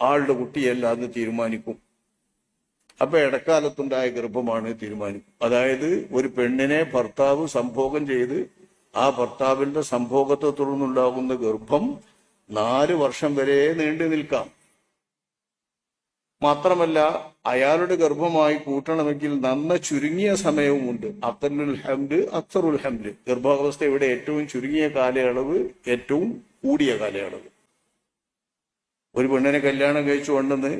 ആളുടെ കുട്ടിയല്ല എന്ന് തീരുമാനിക്കും. അപ്പൊ ഇടക്കാലത്തുണ്ടായ ഗർഭമാണ് തീരുമാനിക്കും. അതായത് ഒരു പെണ്ണിനെ ഭർത്താവ് സംഭോഗം ചെയ്ത് ആ ഭർത്താവിന്റെ സംഭോഗത്തെ തുടർന്നുണ്ടാകുന്ന ഗർഭം നാല് വർഷം വരെ നീണ്ടു നിൽക്കാം. മാത്രമല്ല അയാളുടെ ഗർഭമായി കൂട്ടണമെങ്കിൽ നന്ന ചുരുങ്ങിയ സമയവുമുണ്ട്. അത്തലുൽ ഹംഡ് അത്തറുൽ ഹംഡ് ഇവിടെ ഏറ്റവും ചുരുങ്ങിയ കാലയളവ് ഏറ്റവും കൂടിയ കാലയളവ്. ഒരു പെണ്ണിനെ കല്യാണം കഴിച്ചു കൊണ്ടെന്ന്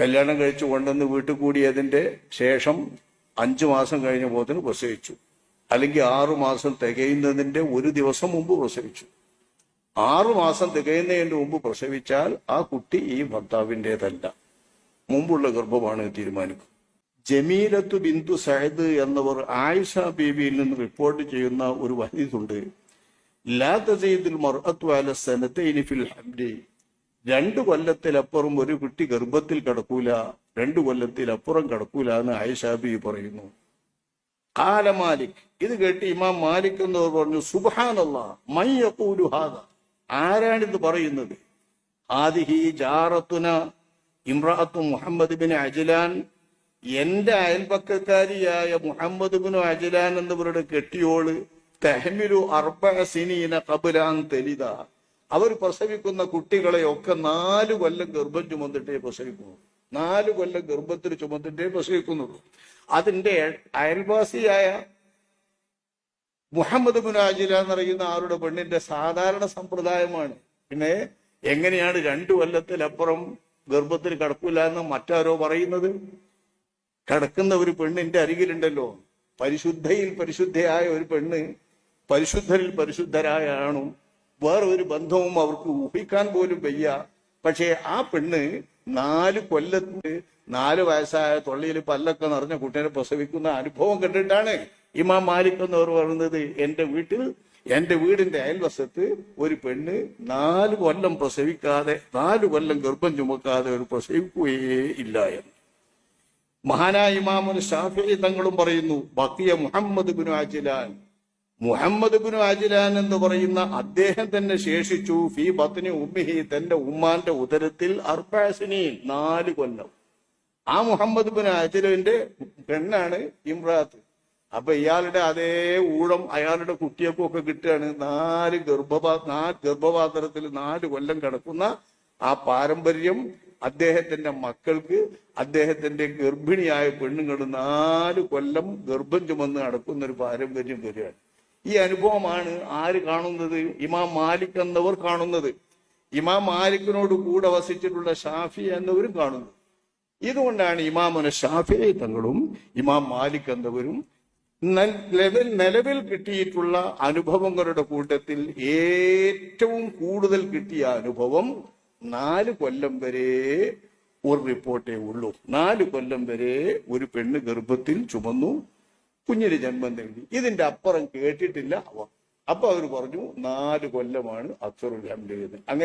കല്യാണം കഴിച്ചു കൊണ്ടെന്ന് വീട്ടിൽ കൂടിയതിന്റെ ശേഷം അഞ്ചു മാസം കഴിഞ്ഞ പോത്തിന് പ്രസവിച്ചു. അല്ലെങ്കിൽ ആറു മാസം തികയുന്നതിന്റെ ഒരു ദിവസം മുമ്പ് പ്രസവിച്ചു. ആറു മാസം തികയുന്നതിന്റെ മുമ്പ് പ്രസവിച്ചാൽ ആ കുട്ടി ഈ ഭർത്താവിന്റെതല്ല മുമ്പുള്ള ഗർഭമാണ് തീരുമാനിക്കും. ജമീലത്ത് ബിന്ദു സഹദ് എന്നവർ ആയിഷ ബീവിയിൽ നിന്ന് റിപ്പോർട്ട് ചെയ്യുന്ന ഒരു വനിതുണ്ട്. ലാ തസീദുൽ മർഅത്തു അല സനതൈനി ഫിൽ ഹംദി രണ്ടു കൊല്ലത്തിലപ്പുറം ഒരു കുട്ടി ഗർഭത്തിൽ കിടക്കൂല രണ്ടു കൊല്ലത്തിലപ്പുറം കിടക്കൂല എന്ന് ഐഷാബി പറയുന്നു. കാല മാലിക്. ഇത് കേട്ട് ഇമാം മാലിക് എന്ന് പറഞ്ഞു സുബാനുള്ള മയ്യൂലു ഹാദ. ആരാണിത് പറയുന്നത്? ആദിഹി ജാറത്തുന ഇമ്രാത്തു മുഹമ്മദ് ബിൻ അജ്ലാൻ. എന്റെ അയൽപക്കക്കാരിയായ മുഹമ്മദ് ബിൻ അജിലാൻ എന്നിവരുടെ കെട്ടിയോൾ തെഹമിലു അർബസിനീന കബുലാൻ തെലിത അവർ പ്രസവിക്കുന്ന കുട്ടികളെയൊക്കെ നാല് കൊല്ലം ഗർഭം ചുമന്നിട്ടേ പ്രസവിക്കുന്നു നാല് കൊല്ലം ഗർഭത്തിൽ ചുമന്നിട്ടേ പ്രസവിക്കുന്നുള്ളൂ. അതിന്റെ അയൽവാസിയായ മുഹമ്മദ് മുനാജില എന്ന് പറയുന്ന ആരുടെ പെണ്ണിന്റെ സാധാരണ സമ്പ്രദായമാണ്. പിന്നെ എങ്ങനെയാണ് രണ്ടു കൊല്ലത്തിലപ്പുറം ഗർഭത്തിൽ കിടക്കൂല എന്ന് മറ്റാരോ പറയുന്നത്? കിടക്കുന്ന ഒരു പെണ്ണിന്റെ അരികിലുണ്ടല്ലോ. പരിശുദ്ധയിൽ പരിശുദ്ധയായ ഒരു പെണ്ണ് പരിശുദ്ധരിൽ പരിശുദ്ധരായാണോ വേറെ ഒരു ബന്ധവും അവർക്ക് ഊഹിക്കാൻ പോലും വയ്യ. പക്ഷേ ആ പെണ്ണ് നാല് കൊല്ലത്ത് നാല് വയസ്സായ തൊള്ളിയിൽ പല്ലൊക്കെ നിറഞ്ഞ കുട്ടീനെ പ്രസവിക്കുന്ന അനുഭവം കണ്ടിട്ടാണ് ഇമാം മാലിക് എന്നവർ പറയുന്നത് എന്റെ വീട്ടിൽ എന്റെ വീടിന്റെ അയൽവശത്ത് ഒരു പെണ്ണ് നാല് കൊല്ലം പ്രസവിക്കാതെ നാല് കൊല്ലം ഗർഭം ചുമക്കാതെ ഒരു പ്രസവിക്കുകയേ ഇല്ല എന്ന്. മഹാനായ ഇമാമുൽ ഷാഫി തങ്ങളും പറയുന്നു ബക്കിയ മുഹമ്മദ് ബിനു അജിലാൻ. മുഹമ്മദ് ബിനു ആജിലാൻ എന്ന് പറയുന്ന അദ്ദേഹം തന്നെ ശേഷിച്ചു. ഫി ബത്നി ഉമ്മിഹി തന്റെ ഉമ്മാന്റെ ഉദരത്തിൽ അർബാസിനി നാല് കൊല്ലം. ആ മുഹമ്മദ് ബിൻ ആജിലിന്റെ പെണ്ണാണ് ഇമ്രാത്ത്. അപ്പൊ ഇയാളുടെ അതേ ഊഴം അയാളുടെ കുട്ടിയൊക്കെ ഒക്കെ കിട്ടുകയാണ്. നാല് ഗർഭപാ നാല് ഗർഭപാത്രത്തിൽ നാല് കൊല്ലം കിടക്കുന്ന ആ പാരമ്പര്യം അദ്ദേഹത്തിന്റെ മക്കൾക്ക് അദ്ദേഹത്തിന്റെ ഗർഭിണിയായ പെണ്ണുങ്ങൾ നാല് കൊല്ലം ഗർഭം ചുമന്ന് നടക്കുന്ന ഒരു പാരമ്പര്യം വരികയാണ്. ഈ അനുഭവമാണ് ആര് കാണുന്നത്? ഇമാം മാലിക് എന്നവർ കാണുന്നത്. ഇമാം മാലിക്കിനോട് കൂടെ വസിച്ചിട്ടുള്ള ഷാഫി എന്നവരും കാണുന്നു. ഇതുകൊണ്ടാണ് ഇമാമന ഷാഫി തങ്ങളും ഇമാം മാലിക് എന്നവരും നിലവിൽ നിലവിൽ കിട്ടിയിട്ടുള്ള അനുഭവങ്ങളുടെ കൂട്ടത്തിൽ ഏറ്റവും കൂടുതൽ കിട്ടിയ അനുഭവം നാല് കൊല്ലം വരെ ഒരു റിപ്പോർട്ടേ ഉള്ളൂ. നാല് കൊല്ലം വരെ ഒരു പെണ്ണ് ഗർഭത്തിൽ ചുമന്നു. കുഞ്ഞിന് ജന്മം നൽകി ഇതിന്റെ അപ്പുറം കേട്ടിട്ടില്ല. അവ അപ്പൊ അവർ പറഞ്ഞു നാല് കൊല്ലമാണ് അക്സറുൽ ഹംദ് അങ്ങനെ